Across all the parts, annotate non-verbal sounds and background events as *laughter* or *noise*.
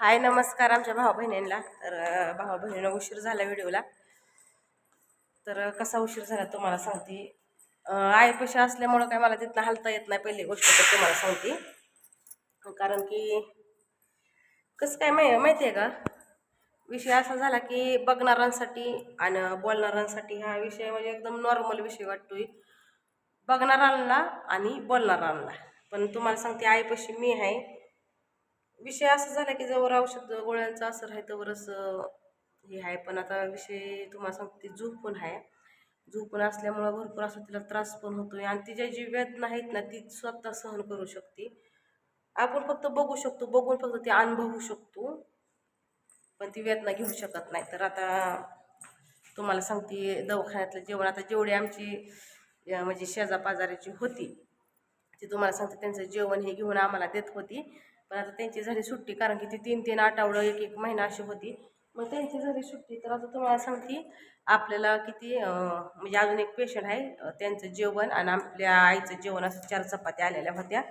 हाय नमस्कार आमच्या भाऊ बहिणींना तर भाऊ बहिणीला उशीर झाला व्हिडिओला. तर कसा उशीर झाला तुम्हाला सांगते. अं, आईपाशी असल्यामुळं काय मला तिथनं हलता येत नाही पहिली गोष्ट तर तुम्हाला सांगते. कारण की कसं काय माहि माहिती आहे का? विषय असा झाला की बघणाऱ्यांसाठी आणि बोलणाऱ्यांसाठी हा विषय म्हणजे एकदम नॉर्मल विषय वाटतोय. बघणाऱ्यांना आणि बोलणाऱ्यांना. पण तुम्हाला सांगते आईपाशी मी आहे. विषय असा झाला की जवळ औषध गोळ्यांचा असर आहे तवरच हे आहे. पण आता विषय तुम्हाला सांगते झोपून आहे. झोपून असल्यामुळं भरपूर असं तिला त्रास पण होतो आणि तिच्या जी वेदना आहेत ना ती स्वतः सहन करू शकते. आपण फक्त बघू शकतो बघून फक्त ती अनुभवू शकतो. पण ती वेदना घेऊ शकत नाही. तर आता तुम्हाला सांगते दवाखान्यातलं जेवण आता जेवढी आमची म्हणजे शेजापाजाराची होती ती तुम्हाला सांगते त्यांचं जेवण हे घेऊन आम्हाला देत होती. पण आता त्यांची झाली सुट्टी कारण की ती तीन तीन आठवडं एक एक महिना अशी होती. मग त्यांची झाली सुट्टी. तर आता तुम्हाला सांगते आपल्याला किती म्हणजे अजून एक पेशंट आहे. त्यांचं जेवण आणि आपल्या आईचं जेवण असं चार चपात्या आलेल्या होत्या.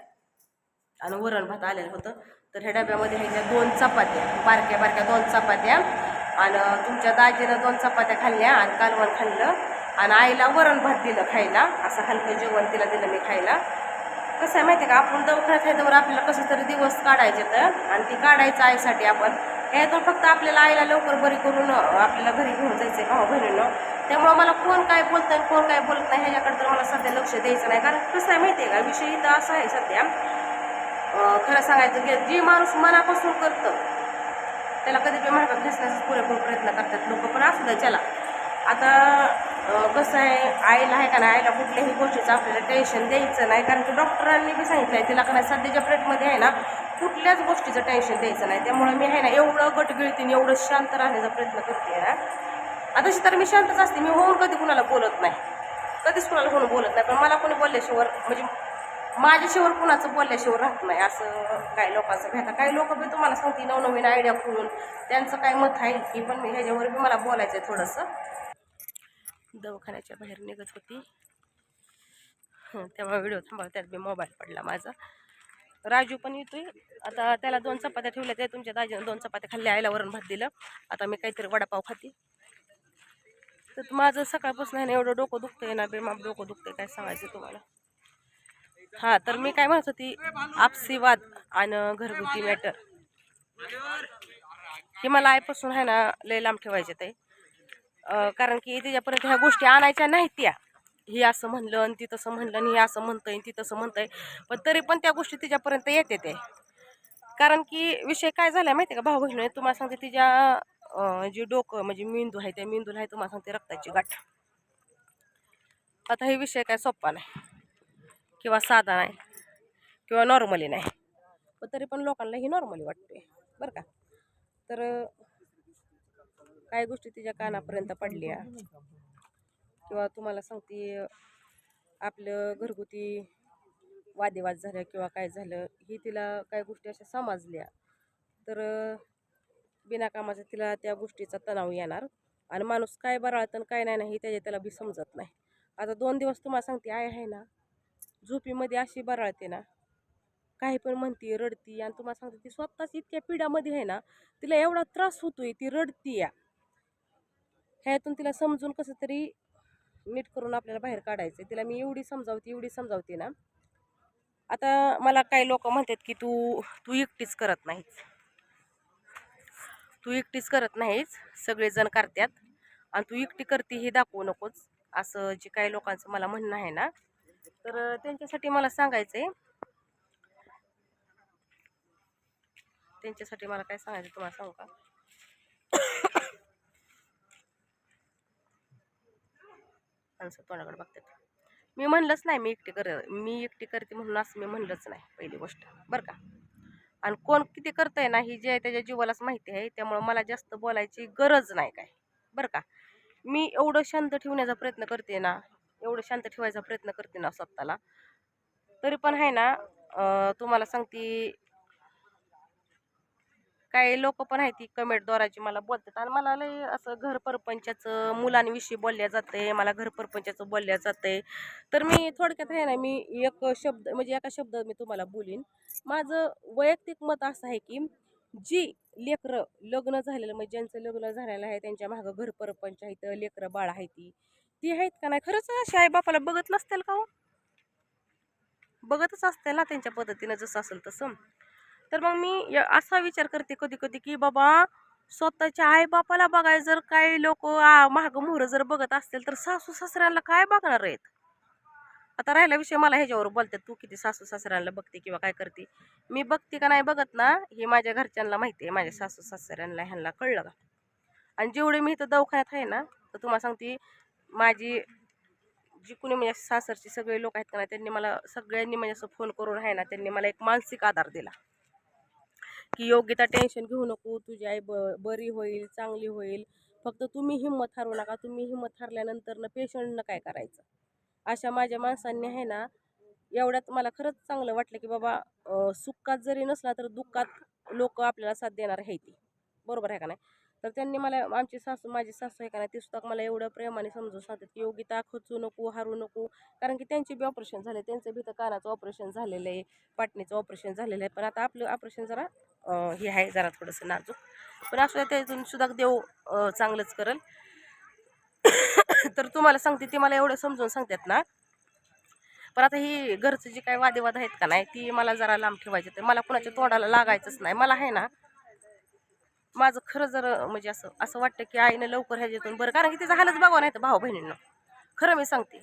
आणि वरण भात आलेलं होतं. तर ह्या डब्यामध्ये ह्याच्या दोन चपात्या बारक्या बारक्या दोन चपात्या. आणि तुमच्या दाजीनं दोन चपात्या खाल्ल्या आणि कालवण खाल्लं. आणि आईला वरण भात दिलं खायला. असं हलकं जेवण तिला दिलं मी खायला. कसं आहे माहिती आहे का? आपण दवाखान्यात आहे तर आपल्याला कसं तरी दिवस काढायचे तर आणि ती काढायचं आईसाठी आपण. यातून फक्त आपल्याला आईला लवकर बरी करून आपल्याला घरी घेऊन जायचं आहे हो भाऊ बहिणीनं? त्यामुळं मला कोण काय बोलतं कोण काय बोलत नाही ह्याच्याकडे तर मला सध्या लक्ष द्यायचं नाही. कारण कसं आहे माहिती आहे का? विषय इथं असा आहे सध्या. खरं सांगायचं की जे माणूस मनापासून करतं त्याला कधी पण मार्ग खेचण्याचा पुरेपूर प्रयत्न करतात लोक. पण असू द्या चला. आता कसं आहे आईला आहे का नाही आईला कुठल्याही गोष्टीचं आपल्याला टेन्शन द्यायचं नाही. कारण की डॉक्टरांनी बी सांगितलं आहे तिला का नाही सध्याच्या प्लेटमध्ये आहे ना कुठल्याच गोष्टीचं टेन्शन द्यायचं नाही. त्यामुळे मी आहे ना एवढं गटगिळतीने एवढं शांत राहण्याचा प्रयत्न करते ना. आता तशी तर मी शांतच असते मी होऊन कधी कुणाला बोलत नाही. कधीच कुणाला होऊन बोलत नाही. पण मला कोणी बोलल्याशिवाय म्हणजे माझ्याशिवाय कुणाचं बोलल्याशिवाय राहत नाही. असं काही लोकांचं भेटा काही लोक बी तुम्हाला सांगते नवनवीन आयडिया करून त्यांचं काय मत आहे की पण मी ह्याच्यावर बी मला बोलायचं आहे थोडंसं. दवाखान्याच्या बाहेर निघत होती. तेव्हा व्हिडिओ थांबा त्यात बी मोबाईल पडला माझा. राजू पण येतोय. आता त्याला दोन चपात्या ठेवल्या त्या तुमच्या दाजीनं दोन चपात्या खाल्ल्या आईला वरण भात दिलं. आता मी काहीतरी वडापाव खाते. तर माझं सकाळपासून आहे ना एवढं डोकं दुखतंय ना बेमाप डोकं दुखतंय काय सांगायचं तुम्हाला? हा तर मी काय म्हणत होती आपसीवाद आणि घरगुती मॅटर हे मला आईपासून आहे ना लय लांब ठेवायचे ते कारण की त्याच्यापर्यंत ह्या गोष्टी आणायच्या नाहीत त्या. ही असं म्हणलं आणि ती तसं म्हणलं आणि हे असं म्हणतं आणि ती तसं म्हणतंय. पण तरी पण त्या गोष्टी तिच्यापर्यंत येते ते कारण की विषय काय झाला माहिती आहे का भाऊ बहिणी? तुम्हाला सांगते तिच्या जी जे डोकं म्हणजे मेंदू आहे त्या मेंदूला आहे तुम्हाला सांगते रक्ताची गाठ. आता हे विषय काय सोप्पा नाही. किंवा साधा नाही. किंवा नॉर्मली नाही. पण तरी पण लोकांना ही नॉर्मली वाटते बरं का? तर काही गोष्टी तिच्या कानापर्यंत पडल्या? किंवा तुम्हाला सांगते आपलं घरगुती वादेवाद झालं किंवा काय झालं ही तिला काही गोष्टी अशा समजल्या. तर बिनाकामाचा तिला त्या गोष्टीचा तणाव येणार. आणि माणूस काय बराळतं काय नाही ना हे त्याच्या त्याला बी समजत नाही. आता दोन दिवस तुम्हाला सांगते आय आहे ना झोपीमध्ये अशी बराळते ना काही पण म्हणते रडती. आणि तुम्हाला सांगते ती स्वतःच इतक्या पिढ्यामध्ये आहे ना तिला एवढा त्रास होतोय ती रडती या ह्यातून तिला समजून कसं तरी नीट करून आपल्याला बाहेर काढायचं तिला मी एवढी समजावते एवढी समजावते ना. आता मला काही लोक म्हणतात की तू तू एकटीच करत नाहीस. तू एकटीच करत नाहीस सगळेजण करतात आणि तू एकटी करते हे दाखवू नकोच असं जे काही लोकांचं मला म्हणणं आहे ना. तर त्यांच्यासाठी मला सांगायचं आहे त्यांच्यासाठी मला काय सांगायचं तुम्हाला सांगू का? माणसं तोंडाकडे बघतात. मी म्हणलंच नाही मी एकटी कर मी एकटी करते म्हणून असं मी म्हणलंच नाही पहिली गोष्ट. बरं का? आणि कोण किती करतंय ना ही जे आहे त्याच्या जीवालाच माहिती आहे त्यामुळं मला जास्त बोलायची गरज नाही काय बरं का? मी एवढं शांत ठेवण्याचा प्रयत्न करते ना एवढं शांत ठेवायचा प्रयत्न करते ना स्वतःला तरी पण आहे ना तुम्हाला सांगते काही लोक पण आहेत ती कमेंटद्वाराची मला बोलतात. आणि मला लय असं घर परपंचाचं मुलांविषयी बोलल्या जाते मला घर परपंचाचं बोलल्या जाते तर मी थोडक्यात आहे ना मी एक शब्द म्हणजे एका शब्दात मी तुम्हाला बोलीन. माझं वैयक्तिक मत असं आहे की जी लेकरं लग्न झालेलं म्हणजे ज्यांचं लग्न झालेलं आहे त्यांच्या मागं घर परपंच आहेत लेकरं बाळ आहे ती. ती आहेत का नाही? खरंच अशी आई बापाला बघत नसतील का हो? बघतच असतील ना त्यांच्या पद्धतीनं जसं असेल तसं. तर मग मी असा विचार करते कधी कधी की बाबा स्वतःच्या आईबापाला बघाय जर काही लोक महाग मोहरं जर बघत असतील तर सासू सासऱ्यांना काय बघणार आहेत? आता राहिला विषय मला ह्याच्यावर बोलतात तू किती सासू सासऱ्यांना बघते किंवा काय करते? मी बघते का नाही बघत ना हे माझ्या घरच्यांना माहिती आहे माझ्या सासू सासऱ्यांना ह्यांना कळलं का? आणि जेवढे मी इथं दवाखान्यात आहे ना तर तुम्हाला सांगते माझी जी कुणी म्हणजे सासरची सगळे लोक आहेत का नाही त्यांनी मला सगळ्यांनी म्हणजे असं फोन करून आहे ना त्यांनी मला एक मानसिक आधार दिला. की योग्यता टेन्शन घेऊ नको तुझी आई ब बरी होईल चांगली होईल. फक्त तुम्ही हिंमत हारू नका. तुम्ही हिंमत हरल्यानंतर ना पेशंटनं काय करायचं? अशा माझ्या माणसांनी आहे ना एवढ्यात मला खरंच चांगलं वाटलं की बाबा सुखात जरी नसला तर दुःखात लोक आपल्याला साथ देणार आहे ती. बरोबर आहे का नाही? तर त्यांनी मला आमची सासू माझी सासू आहे का नाही ती सुद्धा मला एवढं प्रेमाने समजून सांगतात की योगिता खचू नको हारू नको. कारण की त्यांचे बी ऑपरेशन झाले त्यांचं बी तर कानाचं ऑपरेशन झालेलं आहे पाटणीचं ऑपरेशन झालेलं आहे. पण आता आपलं ऑपरेशन जरा हे आहे जरा थोडंसं नाजूक. पण असं त्यातून सुद्धा देव चांगलंच करेल. *coughs* तर तुम्हाला सांगते ते मला एवढं समजून सांगतात ना. पण आता ही घरचं जी काही वादेवाद आहेत का नाही ती मला जरा लांब ठेवायची तर मला कुणाच्या तोंडाला लागायचंच नाही. मला आहे ना माझं खरं जर म्हणजे असं असं वाटतं की आईनं लवकर ह्याच्यातून बरं कारण की तिचा हालच बघावं नाही तर भाऊ बहिणींना. खरं मी सांगते.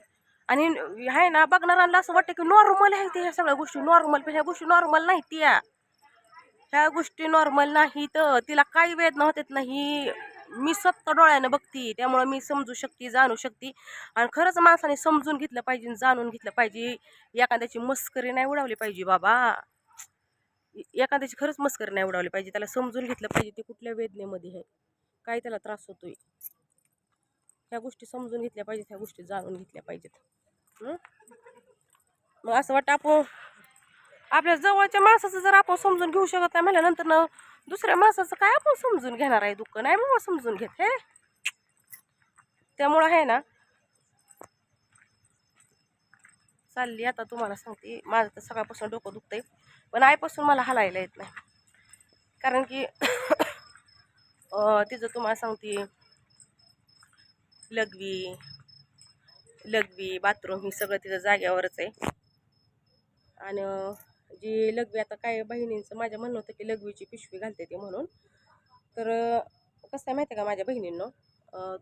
आणि आहे ना बघणाऱ्यांना असं वाटतं की नॉर्मल आहे ते ह्या सगळ्या गोष्टी नॉर्मल पण ह्या गोष्टी नॉर्मल नाही त्या. ह्या गोष्टी नॉर्मल नाही तर तिला काही वेदना होतात नाही मी स्वतः डोळ्यानं बघते त्यामुळं मी समजू शकते जाणू शकते. आणि खरंच माणसाने समजून घेतलं पाहिजे जाणून घेतलं पाहिजे. एखाद्याची मस्करी नाही उडावली पाहिजे बाबा. एखाद्याची खरंच मस्कर नाही उडावली पाहिजे. त्याला समजून घेतलं पाहिजे ते कुठल्या वेदनेमध्ये आहे. काय त्याला त्रास होतोय. ह्या गोष्टी समजून घेतल्या पाहिजेत ह्या गोष्टी जाणून घेतल्या पाहिजेत. मग असं वाटतं आपण आपल्या जवळच्या माणसाचं जर आपण समजून घेऊ शकत नाही म्हटल्यानंतर ना दुसऱ्या माणसाचं काय आपण समजून घेणार आहे दुःख? नाही बाबा समजून घेत हे? त्यामुळं आहे ना. चालली आता तुम्हाला सांगते. माझं तर सकाळपासून डोकं दुखतंय. पण आईपासून मला हलायला येत नाही. कारण की *coughs* तिचं तुम्हाला सांगते लघवी लघवी बाथरूम ही सगळं तिचं जाग्यावरच आहे. आणि जी लघवी आता काय बहिणींचं माझ्या म्हणणं होतं की लघवीची पिशवी घालते ती म्हणून. तर कसं आहे माहिती आहे का माझ्या बहिणींनो?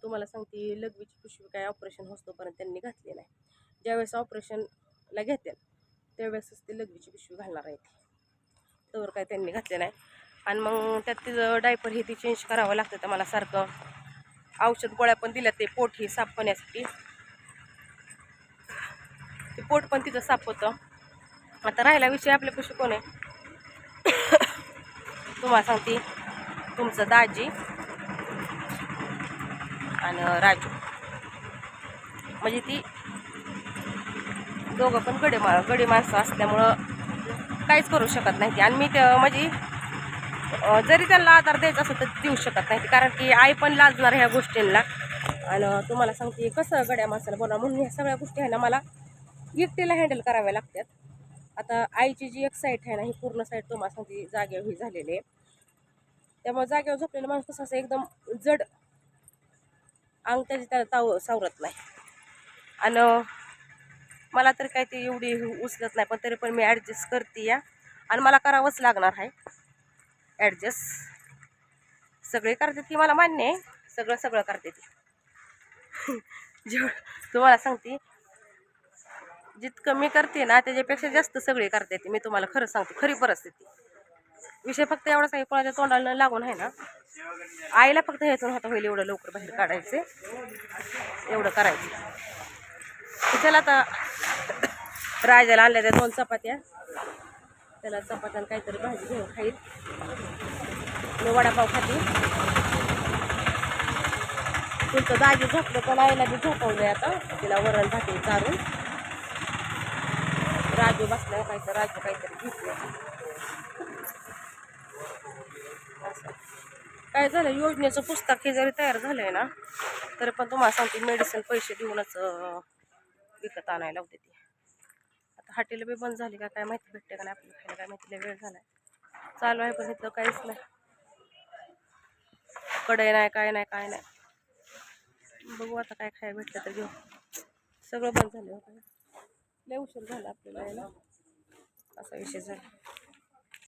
तुम्हाला सांगते लघवीची पिशवी काय ऑपरेशन होतोपर्यंत त्यांनी घातली नाही. ज्यावेळेस ऑपरेशनला घेतील त्यावेळेसच ती लघवीची पिशवी घालणार आहे ती. तवर काय त्यांनी घातले नाही. आणि मग त्यात तिचं डायपर हे ती चेंज करावं लागतं तर मला सारखं. औषध गोळ्या पण दिल्या ते पोट हे साफ होण्यासाठी ते पोट पण तिचं साफ होतं. आता राहिला विषय आपल्यापाशी कोण आहे? तुम्हाला सांगते. तुमचं दाजी आणि राजू. म्हणजे ती दोघं पण गडे मा गडी माणसं असल्यामुळं काहीच करू शकत नाही आणि मी त्या म्हणजे जरी त्यांना आधार द्यायचा असं तर देऊ शकत नाही कारण की आई पण लाजणार ह्या गोष्टींना. आणि तुम्हाला सांगते कसं गड्या माणसाला बोला म्हणून ह्या सगळ्या गोष्टी आहे ना मला एकटीला हँडल कराव्या लागतात. आता आईची जी एक साईट आहे ना ही पूर्ण साईट तुम्हाला सांगते जागेवर ही झालेली आहे. त्यामुळे जागेवर झोपलेला माणूस कसं असं एकदम जड अंग त्याची त्याला ताव सावरत नाही. आणि मला तर काही ते एवढी उचलत नाही पण तरी पण मी ॲडजस्ट करते या. आणि मला करावंच लागणार आहे. ॲडजस्ट सगळे करते ती मला मान्य आहे. सगळं सगळं करते ती जेव तुम्हाला सांगते जितकं मी करते ना त्याच्यापेक्षा जास्त सगळे करते ती मी तुम्हाला खरं सांगते खरी परिस्थिती. विषय फक्त एवढाच आहे कोणाच्या तोंडाला लागून आहे ना. आईला फक्त ह्यातून हात होईल एवढं लवकर बाहेर काढायचे. एवढं करायचं. चला आता राजाला आणल्या त्या दोन चपात्या. त्याला चपात्या काहीतरी भाजी घेऊन खाईल. मी वडापाव खाते. तुमचं दागी झोपलं पण आईला बी झोपवलंय आता. तिला वरण भाकरी चारून. राजू बसलाय काहीतरी राजू काहीतरी घेतलं असं. काय झालं? योजनेचं पुस्तक हे जरी तयार झालंय ना तरी पण तुम्हाला सांगते मेडिसिन पैसे देऊनच विकत आणायला होते ती. आता हॉटेल बी बंद झाली का काय माहिती भेटते का नाही आपल्याला खायला काय माहितीला वेळ झाला चालू आहे पण इथं काहीच नाही. कडे नाही काय नाही काय नाही. बघू आता काय खायला भेटलं तर घेऊ. सगळं बंद झालं होतं लय उशीर झाला आपल्याला असा विषय झाला.